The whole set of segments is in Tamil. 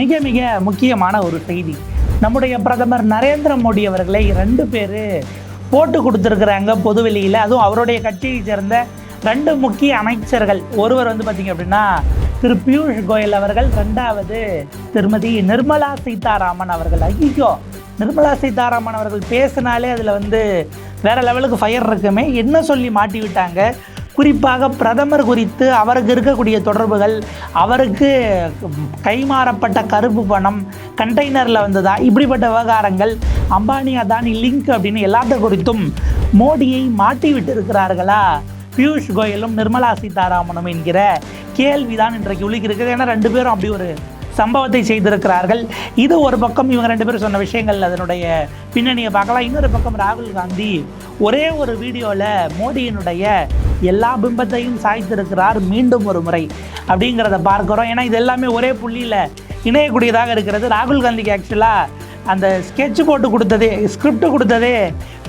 மிக மிக முக்கியமான ஒரு செய்தி. நம்முடைய பிரதமர் நரேந்திர மோடி அவர்களை ரெண்டு பேர் போட்டு கொடுத்துருக்குறாங்க பொதுவெளியில். அதுவும் அவருடைய கட்சியை சேர்ந்த ரெண்டு முக்கிய அமைச்சர்கள். ஒருவர் வந்து பார்த்திங்க அப்படின்னா திரு பியூஷ் கோயல் அவர்கள் ரெண்டாவது திருமதி நிர்மலா சீதாராமன் அவர்கள். ஐயோ நிர்மலா சீதாராமன் அவர்கள் பேசினாலே அதில் வந்து வேற லெவலுக்கு ஃபயர் இருக்குமே. என்ன சொல்லி மாட்டி விட்டாங்க குறிப்பாக பிரதமர் குறித்து அவருக்கு இருக்கக்கூடிய தொடர்புகள் அவருக்கு கைமாறப்பட்ட கருப்பு பணம் கண்டெய்னரில் வந்ததா இப்படிப்பட்ட விவகாரங்கள் அம்பானி அதானி லிங்க் அப்படின்னு எல்லாத்த குறித்தும் மோடியை மாட்டிவிட்டு இருக்கிறார்களா? பியூஷ் கோயலும் நிர்மலா சீதாராமனும் என்கிற கேள்விதான் இன்றைக்கு உலுக்கி இருக்குது. ஏன்னா ரெண்டு பேரும் அப்படி ஒரு சம்பவத்தை செய்திருக்கிறார்கள். இது ஒரு பக்கம் இவங்க ரெண்டு பேரும் சொன்ன விஷயங்கள் அதனுடைய பின்னணியை பார்க்கலாம். இன்னொரு பக்கம் ராகுல் காந்தி ஒரே ஒரு வீடியோவில் மோடியினுடைய எல்லா பிம்பத்தையும் சாய்த்திருக்கிறார் மீண்டும் ஒரு முறை அப்படிங்கிறத பார்க்குறோம். ஏன்னா இது எல்லாமே ஒரே புள்ளியில் இணையக்கூடியதாக இருக்கிறது. ராகுல் காந்திக்கு ஆக்சுவலாக அந்த ஸ்கெட்ச் போட்டு கொடுத்ததே ஸ்கிரிப்ட் கொடுத்ததே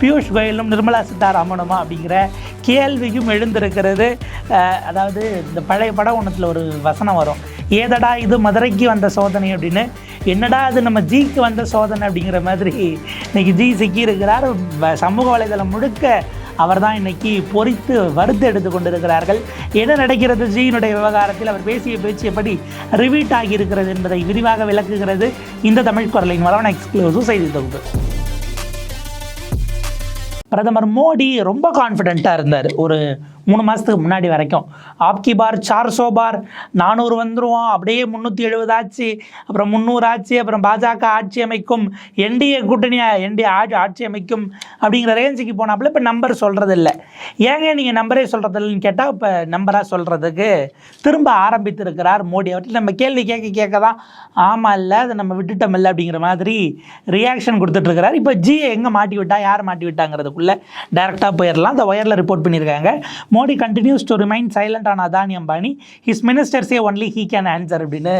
பியூஷ் கோயலும் நிர்மலா சீதாராமனுமா அப்படிங்கிற கேள்வியும் எழுந்திருக்கிறது. அதாவது இந்த பழைய படம் ஒன்றத்தில் ஒரு வசனம் வரும். ஏதடா இது மதுரைக்கு வந்த சோதனை அப்படின்னு? என்னடா அது நம்ம ஜிக்கு வந்த சோதனை அப்படிங்கிற மாதிரி இன்னைக்கு ஜி சிக்கி இருக்கிறார் சமூக வலைதளம் முழுக்க அவர் தான் இன்னைக்கு பொறித்து வறுத்து எடுத்து கொண்டிருக்கிறார்கள். என்ன நடக்கிறது? ஜியினுடைய விவகாரத்தில் அவர் பேசிய பேச்சு எப்படி ரிவீட் ஆகியிருக்கிறது என்பதை விரிவாக விளக்குகிறது இந்த தமிழ் குரலின் வரவன எக்ஸ்க்ளூசிவ் செய்தி தொகுப்பு. பிரதமர் மோடி ரொம்ப கான்ஃபிடென்ட்டாக இருந்தார். ஒரு மூணு மாதத்துக்கு முன்னாடி வரைக்கும். ஆப்கி பார் சார்சோ பார் நானூறு வந்துருவோம். அப்படியே முந்நூற்றி எழுபது ஆச்சு. அப்புறம் முந்நூறு ஆச்சு. அப்புறம் பாஜக ஆட்சி அமைக்கும். என்டிஏ கூட்டணியாக என்டிஏ ஆட்சி ஆட்சி அமைக்கும் அப்படிங்கிற ரேஞ்சுக்கு போனாப்புல இப்போ நம்பர் சொல்கிறது இல்லை ஏங்க நீங்கள் நம்பரே சொல்கிறது இல்லைன்னு கேட்டால் இப்போ நம்பராக சொல்கிறதுக்கு திரும்ப ஆரம்பித்திருக்கிறார் மோடி. அவர்கிட்ட நம்ம கேள்வி கேட்க கேட்க தான் ஆமாம் இல்லை அதை நம்ம விட்டுட்டோம் இல்லை அப்படிங்கிற மாதிரி ரியாக்ஷன் கொடுத்துட்ருக்கிறார். இப்போ ஜி எங்கே மாட்டி விட்டா யார் மாட்டி விட்டாங்கிறதுக்குள்ளே டேரெக்டாக போயிடலாம் அந்த ஒயரில் ரிப்போர்ட் பண்ணியிருக்காங்க. Modi continues to remain silent on Adani Ambani his மினிஸ்டர்ஸே only he can answer அப்படின்னு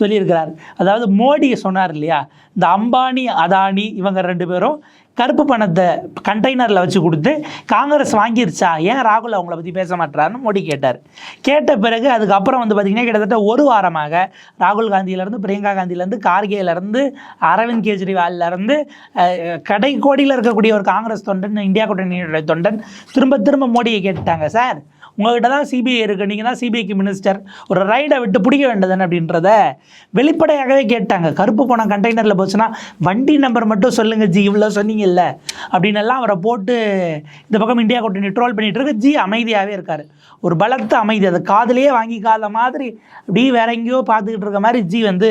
சொல்லியிருக்கிறார். அதாவது மோடி சொன்னார் இல்லையா? இந்த அம்பானி அதானி இவங்க ரெண்டு பேரும் கருப்பு பணத்தை கண்டெய்னரில் வச்சு கொடுத்து காங்கிரஸ் வாங்கிருச்சா? ஏன் ராகுல் அவங்கள பற்றி பேச மாட்டாருன்னு மோடி கேட்டார். கேட்ட பிறகு அதுக்கப்புறம் வந்து பார்த்திங்கன்னா கிட்டத்தட்ட ஒரு வாரமாக ராகுல் காந்தியிலேருந்து பிரியங்கா காந்தியிலேருந்து கார்கேலேருந்து அரவிந்த் கெஜ்ரிவால்லேருந்து கடை கோடியில் இருக்கக்கூடிய ஒரு காங்கிரஸ் தொண்டன் இந்தியா கூட்டணியுடைய தொண்டன் திரும்ப திரும்ப மோடியை கேட்டுட்டாங்க சார். உங்கள்கிட்ட தான் சிபிஐ இருக்குது நீங்கள் தான் சிபிஐக்கு மினிஸ்டர் ஒரு ரைடை விட்டு பிடிக்க வேண்டியதுன்னு அப்படின்றத வெளிப்படையாகவே கேட்டாங்க. கருப்பு போன கண்டெய்னரில் போச்சுன்னா வண்டி நம்பர் மட்டும் சொல்லுங்கள் ஜி இவ்வளோ சொன்னீங்கல்ல அப்படின்னு எல்லாம் அவரை போட்டு இந்த பக்கம் இந்தியா கூட்டணி ட்ரோல் பண்ணிகிட்டு இருக்கு. ஜி அமைதியாகவே இருக்கார். ஒரு பலத்த அமைதி. அதை காதலையே வாங்கிக்காத மாதிரி அப்படியே வேற எங்கேயோ பார்த்துக்கிட்டு இருக்க மாதிரி ஜி வந்து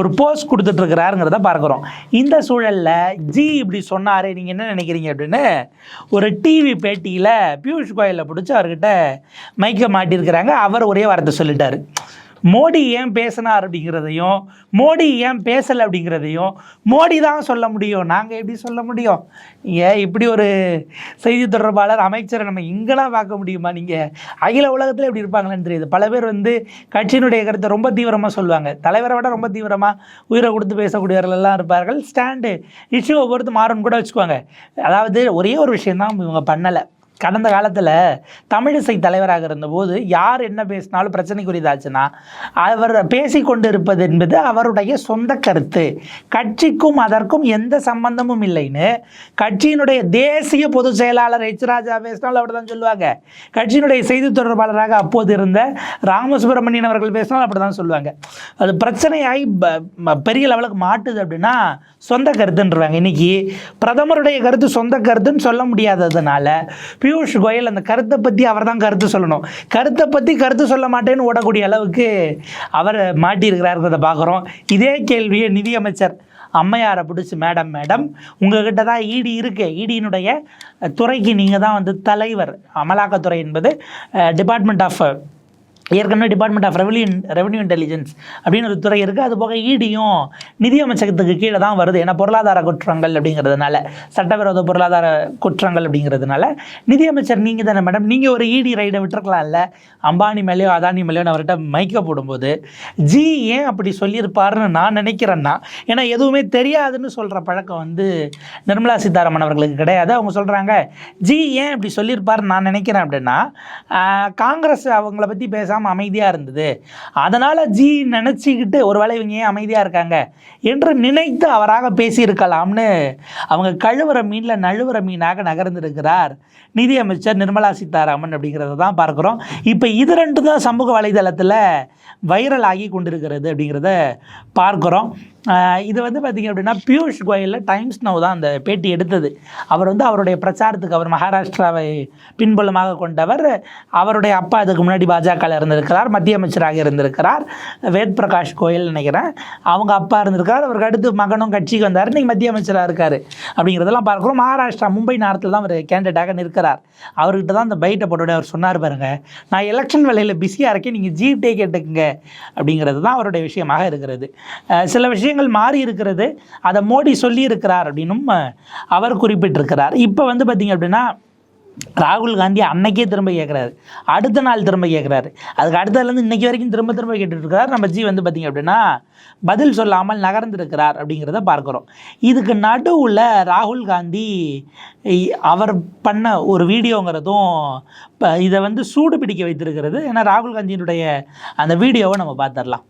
ஒரு போஸ்ட் கொடுத்துட்ருக்கிறாருங்கிறத பார்க்குறோம். இந்த சூழலில் ஜி இப்படி சொன்னார் நீங்கள் என்ன நினைக்கிறீங்க அப்படின்னு ஒரு டிவி பேட்டியில் பியூஷ் கோயிலில் பிடிச்சி அவர்கிட்ட மைக்க மாட்டியிருக்கிறாங்க. அவர் ஒரே வார்த்தை சொல்லிட்டாரு. மோடி ஏன் பேசினார் அப்படிங்கிறதையும் மோடி ஏன் பேசலை அப்படிங்கிறதையும் மோடி தான் சொல்ல முடியும். நாங்கள் எப்படி சொல்ல முடியும்? ஏன் இப்படி ஒரு செய்தி தொடர்பாளர் அமைச்சரை நம்ம இங்கெல்லாம் பார்க்க முடியுமா நீங்கள் அகில உலகத்தில் எப்படி இருப்பாங்களான்னு தெரியுது. பல பேர் வந்து கட்சியினுடைய கருத்தை ரொம்ப தீவிரமாக சொல்லுவாங்க. தலைவரை விட ரொம்ப தீவிரமாக உயிரை கொடுத்து பேசக்கூடியவர்கள் எல்லாம் இருப்பார்கள். ஸ்டாண்டு இஷ்யூவை பொறுத்து மாறும்னு கூட வச்சுக்குவாங்க அதாவது ஒரே ஒரு விஷயம்தான் இவங்க பண்ணலை. கடந்த காலத்தில் தமிழிசை தலைவராக இருந்தபோது யார் என்ன பேசினாலும் பிரச்சனைக்குரியதாச்சுன்னா அவர் பேசிக்கொண்டு இருப்பது என்பது அவருடைய சொந்த கருத்து. கட்சிக்கும் அதற்கும் எந்த சம்பந்தமும் இல்லைன்னு கட்சியினுடைய தேசிய பொதுச் செயலாளர் எச் ராஜா பேசினாலும் அப்படி தான் சொல்லுவாங்க. கட்சியினுடைய செய்தி தொடர்பாளராக அப்போது இருந்த ராமசுப்ரமணியன் அவர்கள் பேசினாலும் அப்படி தான் சொல்லுவாங்க. அது பிரச்சனையாகி ப- பெரிய லெவலுக்கு மாட்டுது அப்படின்னா சொந்த கருத்துன்றவாங்க. இன்னைக்கு பிரதமருடைய கருத்து சொந்த கருத்துன்னு சொல்ல முடியாததுனால பியூஷ் கோயல் அந்த கருத்தை பற்றி அவர் தான் கருத்து சொல்லணும். கருத்தை பற்றி கருத்து சொல்ல மாட்டேன்னு ஓடக்கூடிய அளவுக்கு அவர் மாட்டியிருக்கிறாருங்கிறத பார்க்குறோம் இதே கேள்வியை நிதியமைச்சர் அம்மையாரை பிடிச்சி மேடம் மேடம் உங்ககிட்ட தான் ஈடி இருக்கு. ஈடியினுடைய துறைக்கு நீங்கள் தான் வந்து தலைவர். அமலாக்கத்துறை என்பது டிபார்ட்மெண்ட் ஆஃப் ஏற்கனவே department of revenue revenue intelligence அப்படின்னு ஒரு துறை இருக்குது அது போக ஈடியும் நிதியமைச்சகத்துக்கு கீழே தான் வருது. ஏன்னா பொருளாதார குற்றங்கள் அப்படிங்கிறதுனால சட்டவிரோத பொருளாதார குற்றங்கள் அப்படிங்கிறதுனால நிதியமைச்சர் நீங்கள் தானே மேடம் நீங்கள் ஒரு இடி ரைடை விட்டுருக்கலாம்ல. அம்பானி மேலேயோ அதானி மேலேயோ அவர்கிட்ட மைக்க போடும்போது ஜி ஏன் அப்படி சொல்லியிருப்பாருன்னு நான் நினைக்கிறேன்னா ஏன்னா எதுவுமே தெரியாதுன்னு சொல்கிற பழக்கம் வந்து நிர்மலா சீதாராமன் அவர்களுக்கு கிடையாது. அவங்க சொல்கிறாங்க ஜி ஏன் இப்படி சொல்லியிருப்பாருன்னு நான் நினைக்கிறேன் அப்படின்னா காங்கிரஸ் அவங்கள பற்றி பேச பேசாமல் அமைதியாக இருந்தது. அதனால் ஜி நினச்சிக்கிட்டு ஒருவேளை இவங்க ஏன் அமைதியாக இருக்காங்க? என்று நினைத்து அவராக பேசியிருக்கலாம்னு அவங்க கழுவுற மீனில் நழுவுற மீனாக நகர்ந்திருக்கிறார் நிதியமைச்சர் நிர்மலா சீதாராமன் அப்படிங்கிறத தான் பார்க்குறோம். இப்போ இது ரெண்டு தான் சமூக வலைதளத்தில் வைரல் ஆகி கொண்டிருக்கிறது அப்படிங்கிறத பார்க்குறோம். இது வந்து பார்த்திங்க அப்படின்னா பியூஷ் கோயலில் டைம்ஸ் நவ் தான் அந்த பேட்டி எடுத்தது. அவர் வந்து அவருடைய பிரச்சாரத்துக்கு அவர் மகாராஷ்டிராவை பின்புலமாக கொண்டவர். அவருடைய அப்பா அதுக்கு முன்னாடி பாஜகவில் இருந்திருக்கிறார் மத்திய அமைச்சராக இருந்திருக்கிறார். வேத் பிரகாஷ் கோயல் நினைக்கிறேன். அவங்க அப்பா இருந்திருக்கார் அவருக்கு அடுத்து மகனும் கட்சிக்கு வந்தார் இன்றைக்கி மத்திய அமைச்சராக இருக்கார். அப்படிங்கிறதெல்லாம் பார்க்குறோம். மகாராஷ்டிரா மும்பை நேரத்தில் தான் அவர் கேண்டிடேட்டாக நிற்கிறார். அவர்கிட்ட தான் அந்த பைட்டை போட்டு அவர் சொன்னார் பாருங்கள் நான் எலெக்ஷன் வேலையில் பிஸியாக இருக்கேன் நீங்கள் ஜிடே கேட்டுக்குங்க. அப்படிங்கிறது தான் அவருடைய விஷயமாக இருக்கிறது. சில விஷயம் விஷயங்கள் மாறி இருக்கிறது. அதை மோடி சொல்லியிருக்கிறார் அப்படின்னும் அவர் குறிப்பிட்டிருக்கிறார். இப்போ வந்து பார்த்திங்க அப்படின்னா ராகுல் காந்தி அன்னைக்கே திரும்ப கேட்குறாரு அடுத்த நாள் திரும்ப கேட்குறாரு அதுக்கு அடுத்ததுலேருந்து இன்றைக்கி வரைக்கும் திரும்ப திரும்ப கேட்டுட்ருக்கிறார். நம்ம ஜி வந்து பார்த்திங்க அப்படின்னா பதில் சொல்லாமல் நகர்ந்திருக்கிறார் அப்படிங்கிறத பார்க்குறோம். இதுக்கு நடுவில் ராகுல் காந்தி அவர் பண்ண ஒரு வீடியோங்கிறதும் இப்போ இதை வந்து சூடு பிடிக்க வைத்திருக்கிறது. ஏன்னா ராகுல் காந்தியினுடைய அந்த வீடியோவை நம்ம பார்த்துடலாம்.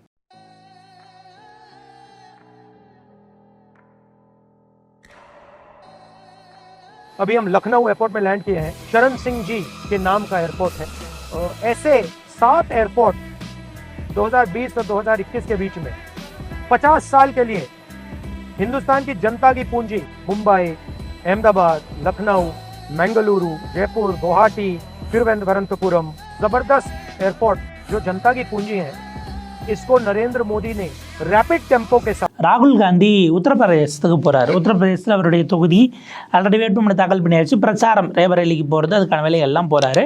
अभी हम लखनऊ एयरपोर्ट में लैंड किए हैं। शरण सिंह जी के नाम का एयरपोर्ट है। ऐसे सात एयरपोर्ट 2020 और 2021 के बीच में 50 साल के लिए हिंदुस्तान की जनता की पूंजी मुंबई, अहमदाबाद, लखनऊ, मंगलुरु, जयपुर, गुवाहाटी, तिरुवनंतपुरम, ज़बरदस्त एयरपोर्ट जो जनता की पूंजी है। इसको नरेंद्र मोदी ने ரேபிட் டெம்போ கே ராகுல் காந்தி உத்தரப்பிரதேசத்துக்கு போகிறார் உத்தரப்பிரதேசத்தில் அவருடைய தொகுதி ஆல்ரெடி வேட்புமனு தாக்கல் பண்ணியாச்சு. பிரச்சாரம் ரேபரேலிக்கு போகிறது அதுக்கான வேலையெல்லாம் போகிறாரு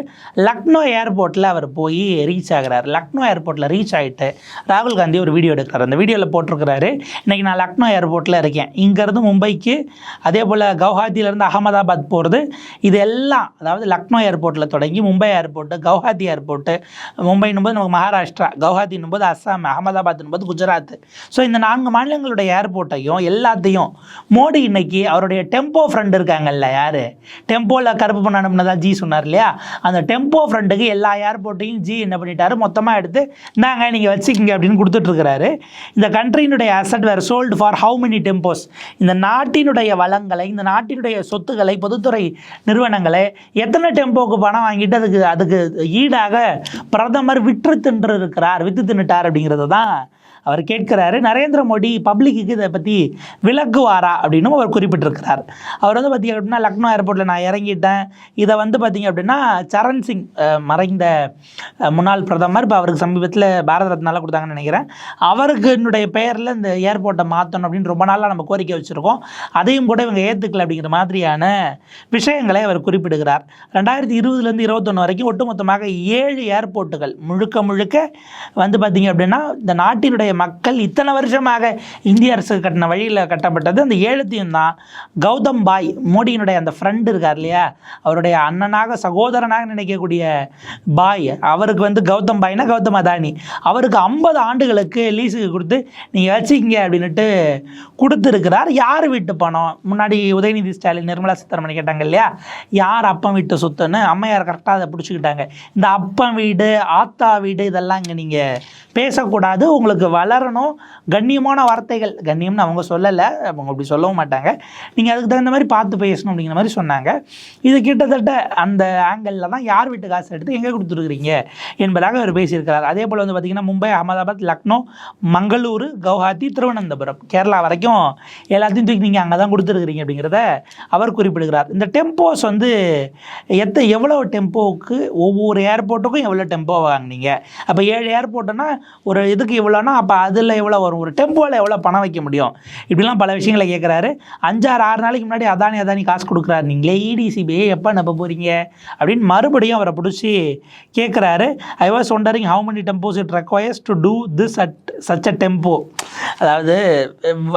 லக்னோ ஏர்போர்ட்டில் அவர் போய் ரீச் ஆகிறார். லக்னோ ஏர்போர்ட்டில் ரீச் ஆகிட்டு ராகுல் காந்தி ஒரு வீடியோ எடுக்கிறார். அந்த வீடியோவில் போட்டிருக்கிறாரு. இன்றைக்கி நான் லக்னோ ஏர்போர்ட்டில் இருக்கேன். இங்கேருந்து மும்பைக்கு அதே போல் கவுஹாத்தியிலேருந்து அகமதாபாத் போகிறது இது எல்லாம் அதாவது லக்னோ ஏர்போர்ட்டில் தொடங்கி மும்பை ஏர்போர்ட்டு கவுஹாத்தி ஏர்போர்ட்டு மும்பைன்னும் போது நமக்கு மகாராஷ்டிரா கவுஹாத்தின்னும் போது அஸ்ஸாம் அகமதாபாத்னும் போது குஜராத் ஸோ இந்த நான்கு மாநிலங்களுடைய ஏர்போர்ட்டையும் எல்லாத்தையும் மோடி இன்னைக்கு அவருடைய டெம்போ ஃப்ரெண்ட் இருக்காங்கல்ல யார்? டெம்போவில் கருப்பு பண்ண அனுப்புனதா ஜி சொன்னார் இல்லையா? அந்த டெம்போ ஃப்ரெண்டுக்கு எல்லா ஏர்போர்ட்டையும் ஜி என்ன பண்ணிட்டாரு? மொத்தமாக எடுத்து நாங்கள் நீங்கள் வச்சுக்கிங்க அப்படின்னு கொடுத்துட்ருக்கிறாரு இந்த கண்ட்ரியினுடைய asset were sold for how many tempos இந்த நாட்டினுடைய வளங்களை இந்த நாட்டினுடைய சொத்துக்களை பொதுத்துறை நிறுவனங்களை எத்தனை டெம்போக்கு பணம் வாங்கிட்டு அதுக்கு அதுக்கு ஈடாக பிரதமர் விற்று தின்று இருக்கிறார் விற்று தின்னுட்டார் அப்படிங்கிறது தான் அவர் கேட்கிறாரு நரேந்திர மோடி பப்ளிக்கு இதை பற்றி விளக்குவாரா? அப்படின்னும் அவர் குறிப்பிட்டிருக்கிறார். அவர் வந்து பார்த்தீங்க அப்படின்னா லக்னோ ஏர்போர்ட்டில் நான் இறங்கிட்டேன். இதை வந்து பார்த்தீங்க அப்படின்னா சரண் சிங் மறைந்த முன்னாள் பிரதமர் இப்போ அவருக்கு சமீபத்தில் பாரத ரத்னால கொடுத்தாங்கன்னு நினைக்கிறேன். அவருக்கு என்னுடைய பெயரில் இந்த ஏர்போர்ட்டை மாற்றணும் அப்படின்னு ரொம்ப நாளாக நம்ம கோரிக்கை வச்சுருக்கோம். அதையும் கூட இவங்க ஏற்றுக்கல அப்படிங்கிற மாதிரியான விஷயங்களை அவர் குறிப்பிடுகிறார். ரெண்டாயிரத்தி இருபதுலேருந்து இருபத்தொன்று வரைக்கும் ஒட்டுமொத்தமாக ஏழு ஏர்போர்ட்டுகள் முழுக்க முழுக்க வந்து பார்த்தீங்க அப்படின்னா இந்த நாட்டினுடைய மக்கள் இத்தனை வருஷமாக இந்திய அரசு கட்டின வழியில் கட்டப்பட்டது. அந்த ஏழுத்தையும் தான் கௌதம் பாய் மோடியினுடைய அந்த ஃப்ரெண்டு இருக்கார் இல்லையா? அவருடைய அண்ணனாக சகோதரனாக நினைக்கக்கூடிய பாய். அவருக்கு வந்து கௌதம் பாய்னா கௌதம் அதானி. அவருக்கு ஐம்பது ஆண்டுகளுக்கு லீஸுக்கு கொடுத்து நீங்கள் வச்சுக்கிங்க அப்படின்னுட்டு கொடுத்துருக்கிறார். யார் வீட்டு பணம்? முன்னாடி உதயநிதி ஸ்டாலின் நிர்மலா சீதாராமன் கேட்டாங்க இல்லையா? யார் அப்பம் வீட்டு சொத்துன்னு? அம்மையார் கரெக்டாக அதை பிடிச்சிக்கிட்டாங்க. இந்த அப்பம் வீடு ஆத்தா வீடு இதெல்லாம் இங்கே நீங்கள் பேசக்கூடாது. உங்களுக்கு வளரணும். கண்ணியமான வார்த்தைகள். கண்ணியம்னு அவங்க சொல்லலை. அவங்க அப்படி சொல்லவும் மாட்டாங்க. நீங்கள் அதுக்கு தகுந்த மாதிரி பார்த்து பேசணும் அப்படிங்கிற மாதிரி சொன்னாங்க. இது கிட்டத்தட்ட அந்த ஆங்கிளில் தான் யார் வீட்டு காசு எடுத்து எங்கே கொடுத்துருக்குறீங்க என்பதாக அவர் பேசியிருக்கிறார். அதே போல் வந்து பார்த்திங்கன்னா மும்பை அகமதாபாத் லக்னோ மங்களூரு கவுஹாத்தி திருவனந்தபுரம் கேரளா வரைக்கும் எல்லாத்தையும் தூக்கி நீங்கள் அங்கே தான் கொடுத்துருக்குறீங்க அப்படிங்கிறத அவர் குறிப்பிடுகிறார். இந்த டெம்போஸ் வந்து எத்த எவ்வளோ டெம்போவுக்கு ஒவ்வொரு ஏர்போர்ட்டுக்கும் எவ்வளோ டெம்போ வாங்குனீங்க? அப்போ ஏழு ஏர்போர்ட்டுனா ஒரு இதுக்கு இவ்வளோனா அப்போ அதில் எவ்வளோ வரும்? ஒரு டெம்போவில் எவ்வளோ பணம் வைக்க முடியும்? இப்படிலாம் பல விஷயங்களை கேட்குறாரு அஞ்சாறு ஆறு நாளைக்கு முன்னாடி அதானி அதானி காசு கொடுக்குறாரு. நீங்களே E இடிசிபிஐ எப்போ நம்ப போகிறீங்க அப்படின்னு மறுபடியும் அவரை பிடிச்சி கேட்குறாரு I was wondering how many tempos it requires to do this at such a tempo அதாவது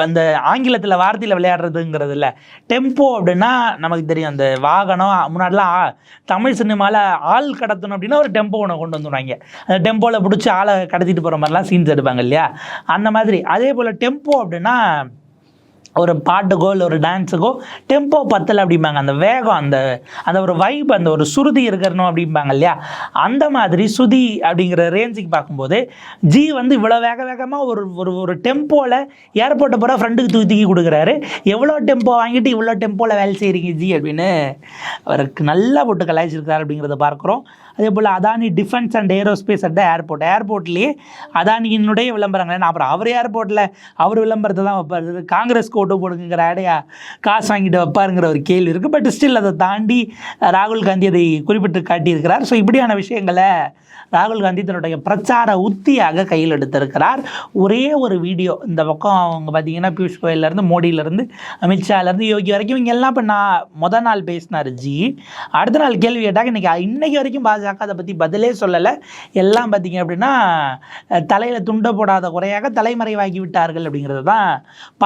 அந்த ஆங்கிலத்தில் வார்த்தையில் விளையாடுறதுங்கிறது இல்லை டெம்போ அப்படின்னா நமக்கு தெரியும். அந்த வாகனம் முன்னாடிலாம் ஆ- தமிழ் சினிமாவில் ஆள் கடத்தணும் அப்படின்னா ஒரு டெம்போ ஒன்று கொண்டு வந்துடுவாங்க அந்த டெம்போவில் பிடிச்சி ஆளை கடத்திட்டு போகிற மாதிரிலாம் சீன்ஸ் எடுப்பாங்க இல்லையா? அந்த மாதிரி. அதே போல் டெம்போ அப்படின்னா ஒரு பாட்டுக்கோ இல்லை ஒரு டான்ஸுக்கோ டெம்போ பத்தல அப்படிம்பாங்க. அந்த வேகம் அந்த அந்த ஒரு வைப் அந்த ஒரு சுருதி இருக்கணும் அப்படிம்பாங்க இல்லையா? அந்த மாதிரி சுதி அப்படிங்கிற ரேஞ்சுக்கு பார்க்கும்போது ஜி வந்து இவ்வளோ வேக வேகமாக ஒரு ஒரு ஒரு டெம்போவில் ஏர்போர்ட்டை பூரா ஃப்ரெண்டுக்கு தூக்கி தூக்கி கொடுக்குறாரு. எவ்வளோ டெம்போ வாங்கிட்டு இவ்வளோ டெம்போவில் வேலை செய்கிறீங்க ஜி அப்படின்னு அவருக்கு நல்லா போட்டு கலாய்ச்சிருக்காரு அப்படிங்கிறத பார்க்குறோம். அதே போல் Adani defence and aerospace at airport ஏர்போர்ட்லேயே அதானியினுடைய விளம்பரங்கள் நான் அப்புறம் அவர் ஏர்போர்ட்டில் அவர் விளம்பரத்தை தான் வைப்பார். காங்கிரஸ் ஓட்டு போடுங்கிற ஆடையா காசு வாங்கிட்டு வைப்பாருங்கிற ஒரு கேள்வி இருக்குது பட் ஸ்டில் அதை தாண்டி ராகுல் காந்தி அதை குறிப்பிட்டு காட்டியிருக்கிறார். ஸோ இப்படியான விஷயங்களை ராகுல் காந்தி தன்னுடைய பிரச்சார உத்தியாக கையில் எடுத்திருக்கிறார். ஒரே ஒரு வீடியோ இந்த பக்கம் அவங்க பார்த்தீங்கன்னா பியூஷ் கோயிலேருந்து மோடியிலேருந்து அமித்ஷாலேருந்து யோகி வரைக்கும் இவங்க எல்லாம் இப்போ நான் முத நாள் பேசினார் ஜி. அடுத்த நாள் கேள்வி கேட்டாங்க இன்றைக்கி இன்னைக்கு வரைக்கும் பாஜக அதை பற்றி பதிலே சொல்லலை. எல்லாம் பார்த்தீங்க அப்படின்னா தலையில் துண்டை போடாத குறையாக தலைமறைவாகி விட்டார்கள் அப்படிங்கிறது தான்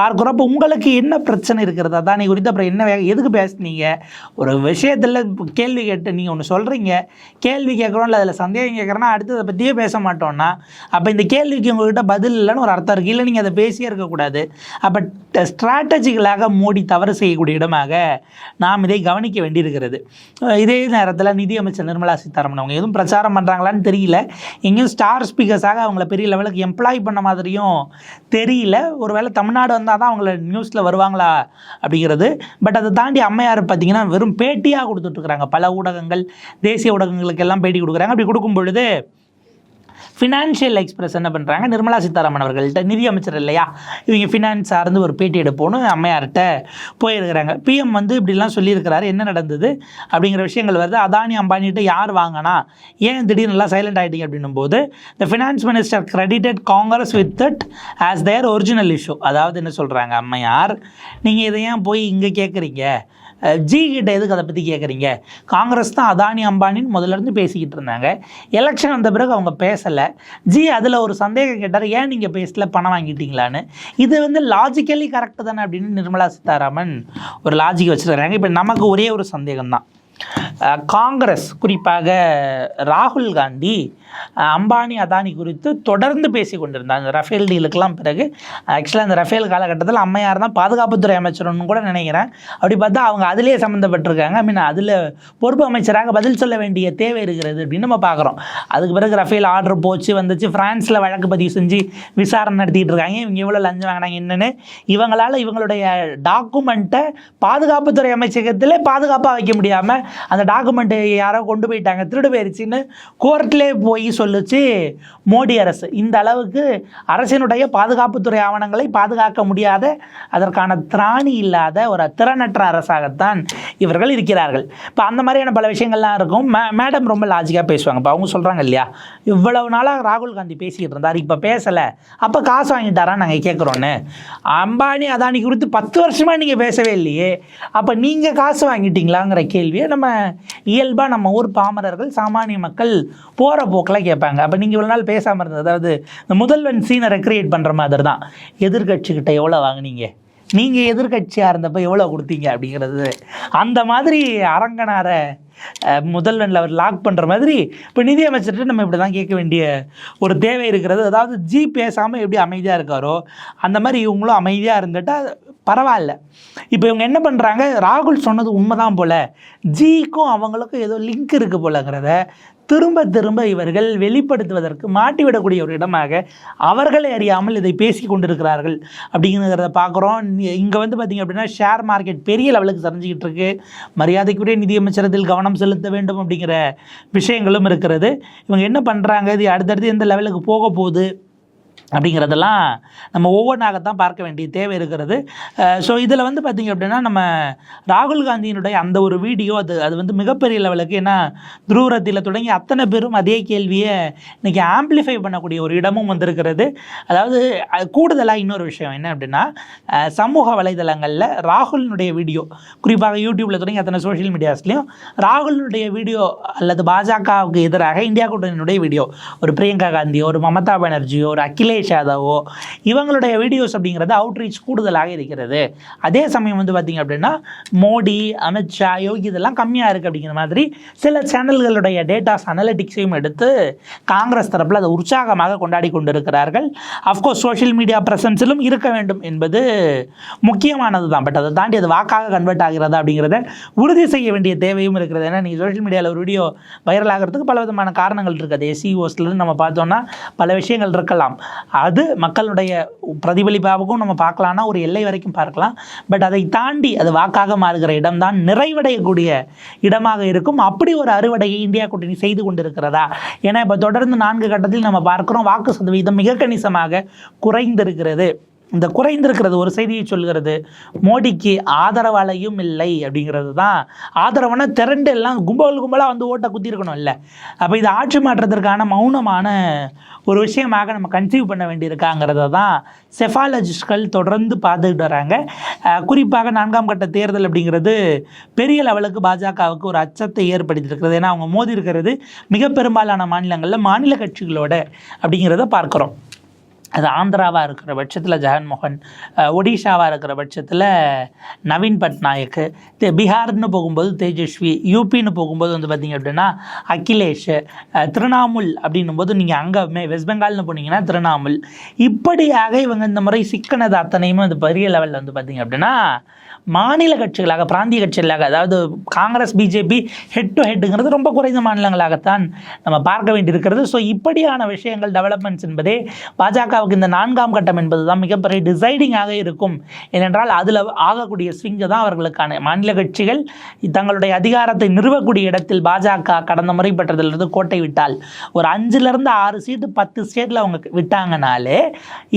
பார்க்குறோம். உங்கள் உங்களுக்கு என்ன பிரச்சனை இருக்கிறது? அதான் நீ குறித்து அப்புறம் என்ன எதுக்கு பேசுனீங்க? ஒரு விஷயத்தில் கேள்வி கேட்டு நீங்கள் ஒன்று சொல்கிறீங்க கேள்வி கேட்குறோம் இல்லை அதில் சந்தேகம் கேட்குறோன்னா அடுத்து அதை பற்றியே பேச மாட்டோம்னா அப்போ இந்த கேள்விக்கு உங்கள்கிட்ட பதில் இல்லைன்னு ஒரு அர்த்தம் இருக்குது இல்லை நீங்கள் அதை பேசியே இருக்கக்கூடாது. அப்போ ஸ்ட்ராட்டஜிக்கலாக மோடி தவறு செய்யக்கூடிய இடமாக நாம் இதை கவனிக்க வேண்டியிருக்கிறது. இதே நேரத்தில் நிதியமைச்சர் நிர்மலா சீதாராமன் அவங்க எதுவும் பிரச்சாரம் பண்ணுறாங்களான்னு தெரியல. எங்கேயும் ஸ்டார் ஸ்பீக்கர்ஸாக அவங்கள பெரிய லெவலுக்கு எம்ப்ளாய் பண்ண மாதிரியும் தெரியல. ஒருவேளை தமிழ்நாடு வந்தால் தான் அவங்கள நியூஸில் வருவாங்களா அப்படிங்கிறது. பட் அதை தாண்டி அம்மையார் பார்த்தீங்கன்னா வெறும் பேட்டியாக கொடுத்துட்ருக்குறாங்க பல ஊடகங்கள் தேசிய ஊடகங்களுக்கு எல்லாம் பேட்டி கொடுக்குறாங்க. அப்படி கொடுக்கும் பொழுது ஃபினான்ஷியல் எக்ஸ்பிரஸ் என்ன பண்ணுறாங்க நிர்மலா சீதாராமன் அவர்கள்ட்ட நிதி அமைச்சர் இல்லையா? இவங்க ஃபினான்ஸ் சார்ந்து ஒரு பேட்டி எடுப்போன்னு அம்மையார்கிட்ட போயிருக்கிறாங்க. பிஎம் வந்து இப்படிலாம் சொல்லியிருக்கிறாரு. என்ன நடந்தது? அப்படிங்கிற விஷயங்கள் வருது. அதானி அம்பானிகிட்ட யார் வாங்கினா? ஏன் திடீர்னு நல்லா சைலண்ட் ஆகிட்டீங்க அப்படின்னும் போது இந்த finance minister credited Congress with that as their original issue அதாவது என்ன சொல்கிறாங்க அம்மையார்? நீங்கள் இதை ஏன் போய் இங்கே கேட்குறீங்க ஜி கிட்ட எதுக்கு அதை பற்றி கேட்குறீங்க காங்கிரஸ் தான் அதானி அம்பானின்னு முதல்ல இருந்து பேசிக்கிட்டு இருந்தாங்க. எலெக்ஷன் வந்த பிறகு அவங்க பேசலை. ஜி அதில் ஒரு சந்தேகம் கேட்டார் ஏன் நீங்கள் பேசல பணம் வாங்கிட்டீங்களான்னு? இது வந்து லாஜிக்கலி கரெக்டு தானே அப்படின்னு நிர்மலா சீதாராமன் ஒரு லாஜிக் வச்சுருக்காங்க. இப்போ நமக்கு ஒரே ஒரு சந்தேகம் தான் காங்கிரஸ் குறிப்பாக ராகுல் காந்தி அம்பானி அதானி குறித்து தொடர்ந்து பேசி கொண்டிருந்தாங்க. அந்த ரஃபேல் டீலுக்கெல்லாம் பிறகு ஆக்சுவலாக அந்த ரஃபேல் காலகட்டத்தில் அம்மையார் தான் பாதுகாப்புத்துறை அமைச்சர்னு கூட நினைக்கிறேன். அப்படி பார்த்தா அவங்க அதிலே சம்மந்தப்பட்டிருக்காங்க. ஐ மீன் அதில் பொறுப்பு அமைச்சராக பதில் சொல்ல வேண்டிய தேவை இருக்கிறது அப்படின்னு நம்ம பார்க்குறோம். அதுக்கு பிறகு ரஃபேல் ஆர்டர் போச்சு வந்துச்சு. ஃப்ரான்ஸில் வழக்கு பதிவு செஞ்சு விசாரணை நடத்திட்டு இருக்காங்க. இவங்க எவ்வளோ லஞ்சம் வாங்கினாங்க என்னென்னு இவங்களால் இவங்களுடைய டாக்குமெண்ட்டை பாதுகாப்புத்துறை அமைச்சகத்தில் பாதுகாப்பாக வைக்க முடியாமல் அந்த டாக்குமெண்ட்டை யாரோ கொண்டு போயிட்டாங்க. திருடு போயிருச்சுன்னு கோர்ட்லேயே போய் சொல்லுச்சு மோடி அரசு. இந்த அளவுக்கு அரசினுடைய பாதுகாப்புத்துறை ஆவணங்களை பாதுகாக்க முடியாத அதற்கான திராணி இல்லாத ஒரு திறனற்ற அரசாகத்தான் இவர்கள் இருக்கிறார்கள். இப்போ அந்த மாதிரியான பல விஷயங்கள்லாம் இருக்கும். மே மேடம் ரொம்ப லாஜிக்காக பேசுவாங்க. இப்போ அவங்க சொல்கிறாங்க இல்லையா? இவ்வளவு நாளாக ராகுல் காந்தி பேசிக்கிட்டு இருந்தார். இப்போ பேசலை. அப்போ காசு வாங்கிட்டாரா நாங்கள் கேட்குறோன்னு அம்பானி அதானி குறித்து பத்து வருஷமாக நீங்கள் பேசவே இல்லையே. அப்போ நீங்கள் காசு வாங்கிட்டீங்களாங்கிற கேள்வியை நம்ம இயல்பாக நம்ம ஊர் பாமரர்கள் சாமானிய மக்கள் போகிற போக்கில் கேட்பாங்க. அப்போ நீங்கள் இவ்வளோ நாள் பேசாமல் இருந்தது. அதாவது இந்த முதல்வன் சீனை ரெக்ரியேட் பண்ணுற மாதிரி தான். எதிர்கட்சிக்கிட்ட எவ்வளோ வாங்குனீங்க? நீங்கள் எதிர்கட்சியாக இருந்தப்போ எவ்வளோ கொடுத்தீங்க அப்படிங்கிறது. அந்த மாதிரி அரங்கனாரை முதல்வனில் அவர் லாக் பண்ணுற மாதிரி இப்போ நிதியமைச்சர்கிட்ட நம்ம இப்படி தான் கேட்க வேண்டிய ஒரு தேவை இருக்கிறது. அதாவது ஜி பேசாமல் எப்படி அமைதியாக இருக்காரோ அந்த மாதிரி இவங்களும் அமைதியாக இருந்துட்டால் பரவாயில்ல. இப்போ இவங்க என்ன பண்ணுறாங்க ராகுல் சொன்னது உண்மைதான் போல். ஜிக்கும் அவங்களுக்கும் ஏதோ லிங்க் இருக்குது போலங்கிறத திரும்ப திரும்ப இவர்கள் வெளிப்படுத்துவதற்கு மாட்டிவிடக்கூடிய ஒரு இடமாக அவர்களை அறியாமல் இதை பேசி கொண்டிருக்கிறார்கள் அப்படிங்கிறத பார்க்குறோம். இங்கே வந்து பார்த்திங்க அப்படின்னா ஷேர் மார்க்கெட் பெரிய லெவலுக்கு சரிஞ்சிக்கிட்டு இருக்கு. மரியாதைக்குரிய நிதியமைச்சரத்தில் கவனம் செலுத்த வேண்டும் அப்படிங்கிற விஷயங்களும் இருக்கிறது. இவங்க என்ன பண்ணுறாங்க இது அடுத்தடுத்து எந்த லெவலுக்கு போக போகுது? அப்படிங்கிறதெல்லாம் நம்ம ஒவ்வொன்றாகத்தான் பார்க்க வேண்டிய தேவை இருக்கிறது. ஸோ இதில் வந்து பார்த்திங்க அப்படின்னா நம்ம ராகுல் காந்தியினுடைய அந்த ஒரு வீடியோ அது அது வந்து மிகப்பெரிய லெவலுக்கு ஏன்னா துருவரத்தில் தொடங்கி அத்தனை பேரும் அதே கேள்வியை இன்றைக்கி ஆம்ப்ளிஃபை பண்ணக்கூடிய ஒரு இடமும் வந்திருக்கிறது. அதாவது கூடுதலாக இன்னொரு விஷயம் என்ன அப்படின்னா சமூக வலைதளங்களில் ராகுலினுடைய வீடியோ குறிப்பாக யூடியூப்பில் தொடங்கி அத்தனை சோஷியல் மீடியாஸ்லேயும் ராகுலினுடைய வீடியோ அல்லது பாஜகவுக்கு எதிராக இந்தியா கூட்டணியினுடைய வீடியோ ஒரு பிரியங்கா காந்தியோ ஒரு மமதா பானர்ஜியோ ஒரு அகிலேஷ் யாதவோ இவங்களுடைய வீடியோஸ் அப்படிங்கிறது அவுட்ரீச் கூடுதலாக இருக்கிறது. அதே சமயம் வந்து பார்த்திங்க அப்படின்னா மோடி அமித்ஷா யோகி இதெல்லாம் கம்மியாக இருக்குது அப்படிங்கிற மாதிரி சில சேனல்களுடைய டேட்டாஸ் அனலிட்டிக்ஸையும் எடுத்து காங்கிரஸ் தரப்பில் அதை உற்சாகமாக கொண்டாடி கொண்டிருக்கிறார்கள். அஃப்கோர்ஸ் சோஷியல் மீடியா ப்ரெசன்ஸிலும் இருக்க வேண்டும் என்பது முக்கியமானது தான். பட் அதை தாண்டி அது வாக்காக கன்வெர்ட் ஆகிறதா அப்படிங்கிறத உறுதி செய்ய வேண்டிய தேவையும் இருக்கிறது. ஏன்னா நீங்கள் சோஷியல் மீடியாவில் ஒரு வீடியோ வைரல் ஆகிறதுக்கு பல விதமான காரணங்கள் இருக்குது எஸ்இஓஸ்லேருந்து நம்ம பார்த்தோன்னா பல விஷயங்கள் இருக்கலாம். அது மக்களுடைய பிரதிபலிப்பாகவும் நம்ம பார்க்கலாம்னா ஒரு எல்லை வரைக்கும் பார்க்கலாம். பட் அதை தாண்டி அது வாக்காக மாறுகிற இடம்தான் நிறைவடையக்கூடிய இடமாக இருக்கும். அப்படி ஒரு அறுவடையை இந்தியா கூட்டணி செய்து கொண்டிருக்கிறதா? ஏன்னா இப்போ தொடர்ந்து நான்கு கட்டத்தில் நம்ம பார்க்குறோம் வாக்கு சதவீதம் மிக கணிசமாக குறைந்திருக்கிறது. இந்த குறைந்திருக்கிறது ஒரு செய்தியை சொல்கிறது மோடிக்கு ஆதரவாலையும் இல்லை அப்படிங்கிறது தான் ஆதரவான திரண்டு எல்லாம் கும்பல் கும்பலாக வந்து ஓட்டை குத்திருக்கணும் இல்லை. அப்போ இது ஆட்சி மாற்றத்திற்கான மௌனமான ஒரு விஷயமாக நம்ம கன்சீவ் பண்ண வேண்டியிருக்காங்கிறத தான் செஃபாலஜிஸ்ட்கள் தொடர்ந்து பார்த்துக்கிட்டு வராங்க. குறிப்பாக நான்காம் கட்ட தேர்தல் அப்படிங்கிறது பெரிய லெவலுக்கு பாஜகவுக்கு ஒரு அச்சத்தை ஏற்படுத்தியிருக்கிறது. ஏன்னா அவங்க மோதி இருக்கிறது மிக பெரும்பாலான மாநிலங்களில் மாநில கட்சிகளோட அப்படிங்கிறத பார்க்குறோம். அது ஆந்திராவாக இருக்கிற பட்சத்தில் ஜெகன்மோகன் ஒடிஷாவாக இருக்கிற பட்சத்தில் நவீன் பட்நாயக்கு தே- பீகார்னு போகும்போது தேஜஸ்வி யூபின்னு போகும்போது வந்து பார்த்திங்க அப்படின்னா அகிலேஷ் திரிணாமுல் அப்படின்னும் போது நீங்கள் அங்கே வெஸ்ட் பெங்கால்னு போனீங்கன்னா திரிணாமுல். இப்படியாக இவங்க இந்த முறை சிக்கனது அத்தனையுமே அந்த பெரிய லெவலில் வந்து பார்த்திங்க அப்படின்னா மாநில கட்சிகளாக பிராந்திய கட்சிகளாக அதாவது காங்கிரஸ் பிஜேபி ஹெட் டு ஹெட்டுங்கிறது ரொம்ப குறைந்த மாநிலங்களாகத்தான் நம்ம பார்க்க வேண்டியிருக்கிறது. ஸோ இப்படியான விஷயங்கள் டெவலப்மெண்ட்ஸ் என்பதே பாஜகவுக்கு இந்த நான்காம் கட்டம் என்பது தான் மிகப்பெரிய டிசைடிங்காக இருக்கும். ஏனென்றால் அதில் ஆகக்கூடிய ஸ்விங்கு தான் அவர்களுக்கான. மாநில கட்சிகள் தங்களுடைய அதிகாரத்தை நிறுவக்கூடிய இடத்தில் பாஜக கடந்த முறை பெற்றதிலிருந்து கோட்டை விட்டால் ஒரு அஞ்சுலேருந்து ஆறு சீட்டு பத்து ஸ்டேட்டில் அவங்க விட்டாங்கனாலே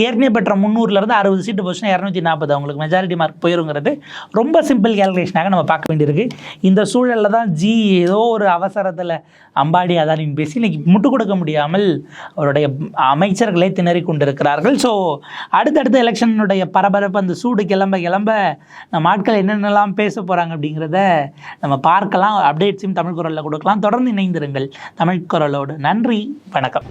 ஏற்கனவே பெற்ற முந்நூறுலேருந்து அறுபது சீட்டு போச்சுன்னா இரநூத்தி நாற்பது. அவங்களுக்கு மெஜாரிட்டி மார்க் போயிருங்கிறது. ரொம்ப சிம்பிள் கேல்குலேஷனாக நம்ம பார்க்க வேண்டியிருக்கு. இந்த சூழலில் தான் ஜி ஏதோ ஒரு அவசரத்தில் அம்பாடி அதானின் பேசி இன்னைக்கு முட்டு கொடுக்க முடியாமல் அவருடைய அமைச்சர்களே திணறி கொண்டிருக்கிறார்கள். ஸோ அடுத்தடுத்த எலெக்ஷனுடைய பரபரப்பு அந்த சூடு கிளம்ப கிளம்ப நம்ம ஆட்கள் என்னென்னலாம் பேச போகிறாங்க அப்படிங்கிறத நம்ம பார்க்கலாம். அப்டேட்ஸையும் தமிழ் குரலில் கொடுக்கலாம். தொடர்ந்து இணைந்திருங்கள். தமிழ் குரலோடு. நன்றி. வணக்கம்.